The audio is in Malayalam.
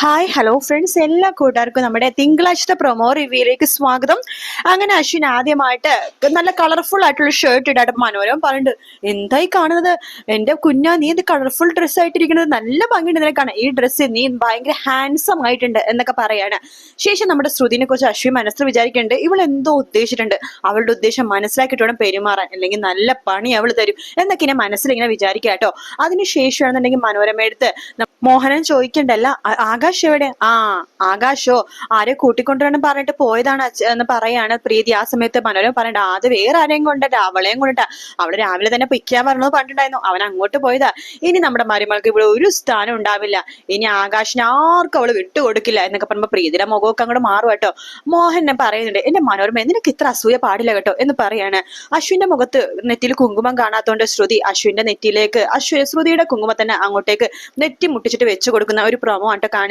ഹായ് ഹലോ ഫ്രണ്ട്സ് എല്ലാ കൂട്ടുകാർക്കും നമ്മുടെ തിങ്കളാഴ്ചത്തെ പ്രൊമോ റിവ്യൂയിലേക്ക് സ്വാഗതം. അങ്ങനെ അശ്വിൻ ആദ്യമായിട്ട് നല്ല കളർഫുൾ ആയിട്ടുള്ള ഷർട്ട് ഇടാട്ട് മനോരമ പറയുന്നുണ്ട്. എന്തായി കാണുന്നത്? എന്റെ കുഞ്ഞാ നീ ഇത് കളർഫുൾ ഡ്രസ്സ് ആയിട്ടിരിക്കുന്നത്? നല്ല ഭംഗിയുണ്ട് നിനക്കാണ് ഈ ഡ്രസ്സ് നീ ഭയങ്കര ഹാൻസം ആയിട്ടുണ്ട് എന്നൊക്കെ പറയാണ്. ശേഷം നമ്മുടെ ശ്രുതിനെ കുറിച്ച് അശ്വിൻ മനസ്സിൽ വിചാരിക്കുന്നുണ്ട്. ഇവൾ എന്തോ ഉദ്ദേശിച്ചിട്ടുണ്ട്. അവളുടെ ഉദ്ദേശം മനസ്സിലാക്കിയിട്ട് വേണം പെരുമാറാൻ. അല്ലെങ്കിൽ നല്ല പണി അവൾ തരും എന്നൊക്കെ ഇങ്ങനെ മനസ്സിൽ ഇങ്ങനെ വിചാരിക്കാം കേട്ടോ. അതിനുശേഷമാണെന്നുണ്ടെങ്കിൽ മനോരമയെടുത്ത് മോഹനൻ ചോദിക്കണ്ടല്ല "ആ- ആകാശ് എവിടെ? ആ ആകാശോ ആരെ കൂട്ടിക്കൊണ്ടുവരണം പറഞ്ഞിട്ട് പോയതാണ് എന്ന് പറയാണ് പ്രീതി. ആ സമയത്ത് മനോരമ പറയണ്ട അത് വേറെ ആരെയും കൊണ്ടല്ല അവളെയും കൊണ്ടിട്ടാ. അവൾ രാവിലെ തന്നെ പിക്കാൻ പറഞ്ഞത് പറഞ്ഞിട്ടുണ്ടായിരുന്നു. അവൻ അങ്ങോട്ട് പോയതാ. ഇനി നമ്മുടെ മരുമകൾക്ക് ഇവിടെ ഒരു സ്ഥാനം ഉണ്ടാവില്ല. ഇനി ആകാശിന് ആർക്കും അവൾ വിട്ടുകൊടുക്കില്ല എന്നൊക്കെ പറയുമ്പോ പ്രീതിയുടെ മുഖമൊക്കെ അങ്ങോട്ട് മാറും കേട്ടോ. മോഹൻ പറയുന്നുണ്ട് എന്റെ മനോരമ നിനക്ക് ഇത്ര അസൂയ പാടില്ല കേട്ടോ. എന്ന് പറയാണ്. അശ്വിന്റെ മുഖത്ത് നെറ്റിയിൽ കുങ്കുമം കാണാത്തോണ്ട് ശ്രുതി അശ്വിന്റെ നെറ്റിയിലേക്ക് അശ്വ ശ്രുതിയുടെ കുങ്കുമം തന്നെ അങ്ങോട്ടേക്ക് നെറ്റി മുട്ടിച്ചിട്ട് വെച്ചു കൊടുക്കുന്ന ഒരു പ്രൊമോ ആട്ടോ